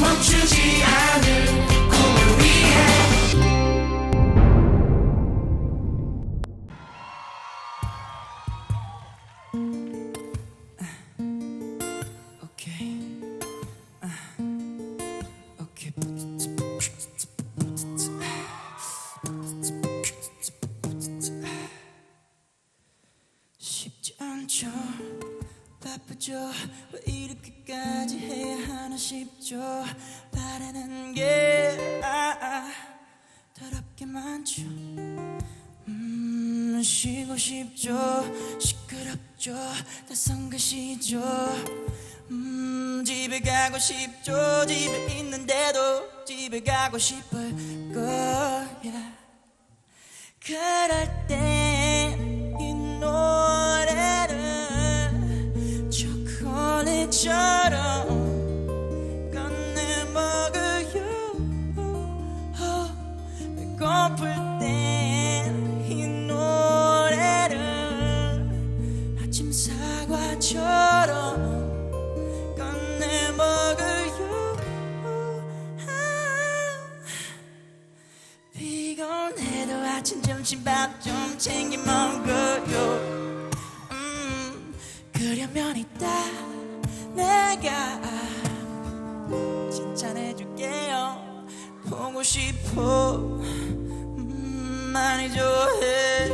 멈추지 않을 꿈을 위해. 오케이 아, 오케이 않죠 바쁘죠 왜 이렇게까지 해야 하나 싶죠. 바라는 게 아, 아, 더럽게 많죠. 음, 쉬고 싶죠. 시끄럽죠. 다 성가시죠. 음, 집에 가고 싶죠. 집에 있는데도 집에 가고 싶을 거야. 그럴 땐 아침 아침 점심 밥 좀 챙겨 먹어요. 음 그러면 이따 내가 칭찬해줄게요. 보고 싶어. 음, 많이 좋아해요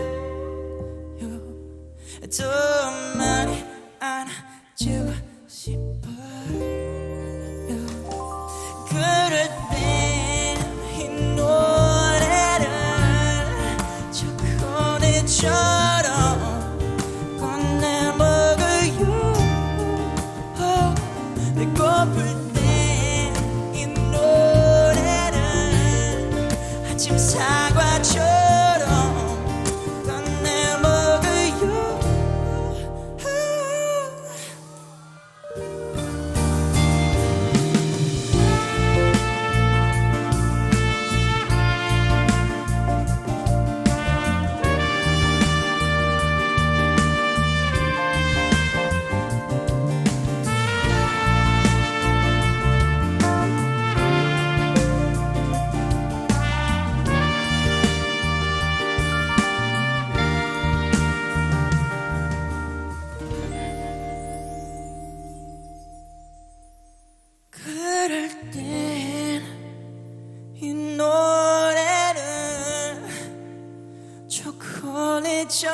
더 많이 안아주고 싶어요. 그럴 땐이 노래를 자꾸 내처럼 사과처럼 초콜릿처럼